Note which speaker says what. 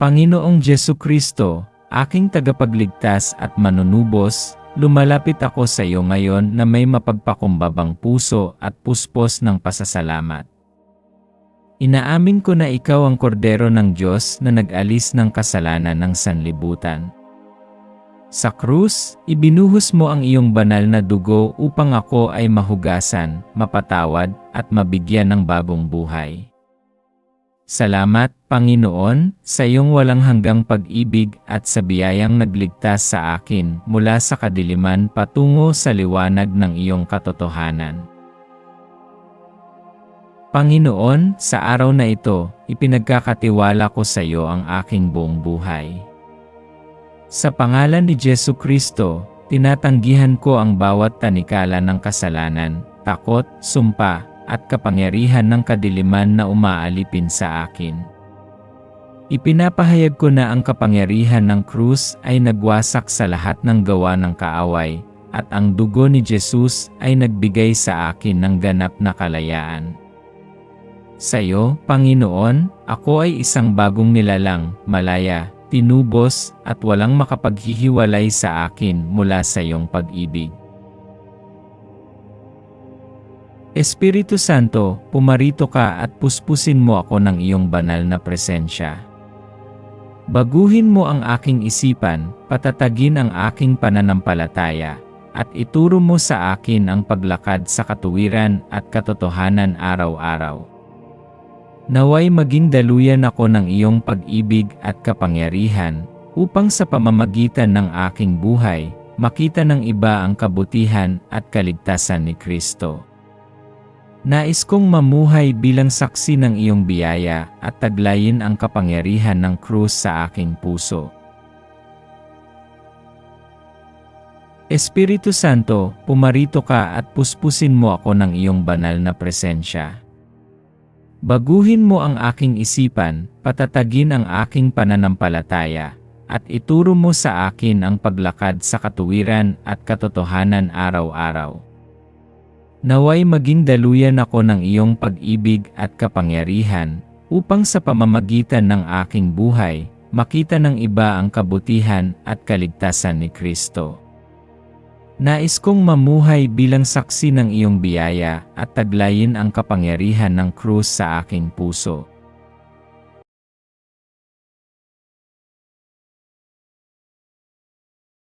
Speaker 1: Panginoong Jesu Kristo, aking tagapagligtas at manunubos, lumalapit ako sa iyo ngayon na may mapagpakumbabang puso at puspos ng pasasalamat. Inaamin ko na ikaw ang kordero ng Diyos na nag-alis ng kasalanan ng sanlibutan. Sa krus, ibinuhos mo ang iyong banal na dugo upang ako ay mahugasan, mapatawad, at mabigyan ng bagong buhay. Salamat, Panginoon, sa iyong walang hanggang pag-ibig at sa biyayang nagligtas sa akin mula sa kadiliman patungo sa liwanag ng iyong katotohanan. Panginoon, sa araw na ito, ipinagkakatiwala ko sa iyo ang aking buong buhay. Sa pangalan ni Jesu Kristo, tinatanggihan ko ang bawat tanikala ng kasalanan, takot, sumpa, at kapangyarihan ng kadiliman na umaalipin sa akin. Ipinapahayag ko na ang kapangyarihan ng krus ay nagwasak sa lahat ng gawa ng kaaway, at ang dugo ni Jesus ay nagbigay sa akin ng ganap na kalayaan. Sa iyo, Panginoon, ako ay isang bagong nilalang, malaya, tinubos, at walang makapaghihiwalay sa akin mula sa iyong pag-ibig. Espiritu Santo, pumarito ka at puspusin mo ako ng iyong banal na presensya. Baguhin mo ang aking isipan, patatagin ang aking pananampalataya, at ituro mo sa akin ang paglakad sa katuwiran at katotohanan araw-araw. Naway maging daluyan ako ng iyong pag-ibig at kapangyarihan, upang sa pamamagitan ng aking buhay, makita ng iba ang kabutihan at kaligtasan ni Kristo. Nais kong mamuhay bilang saksi ng iyong biyaya at taglayin ang kapangyarihan ng krus sa aking puso. Espiritu Santo, pumarito ka at puspusin mo ako ng iyong banal na presensya. Baguhin mo ang aking isipan, patatagin ang aking pananampalataya, at ituro mo sa akin ang paglakad sa katuwiran at katotohanan araw-araw. Naway maging daluyan ako ng iyong pag-ibig at kapangyarihan, upang sa pamamagitan ng aking buhay, makita ng iba ang kabutihan at kaligtasan ni Kristo. Nais kong mamuhay bilang saksi ng iyong biyaya at taglayin ang kapangyarihan ng krus sa aking puso.